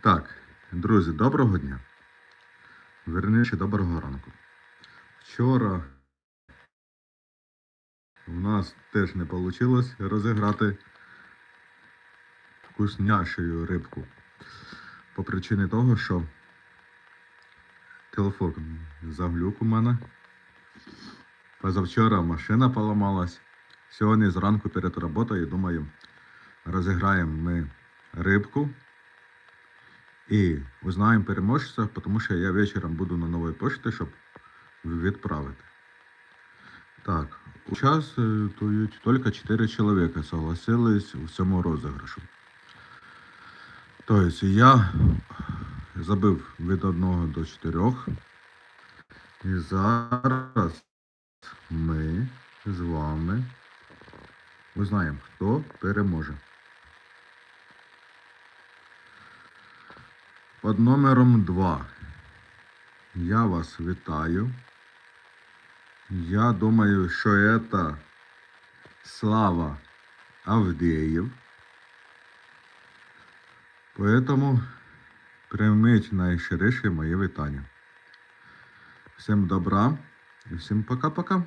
Так, друзі, доброго дня. Верніше, доброго ранку. Вчора у нас теж не вийшло розіграти вкусняшою рибку. По причині того, що телефон заглюк у мене. Позавчора машина поламалась. Сьогодні зранку перед роботою, думаю, розіграємо ми рибку і узнаємо переможця, тому що я вечором буду на новій пошті, щоб відправити. Так, участвують тільки 4 чоловіка согласились у цьому розіграшу. Тобто я забив від 1 до 4. І зараз ми з вами узнаємо, хто переможе. Под номером 2. Я вас вітаю. Я думаю, що это Слава Авдеев. Поэтому прийміть найщиріше моє вітання. Всім добра і всім пока-пока.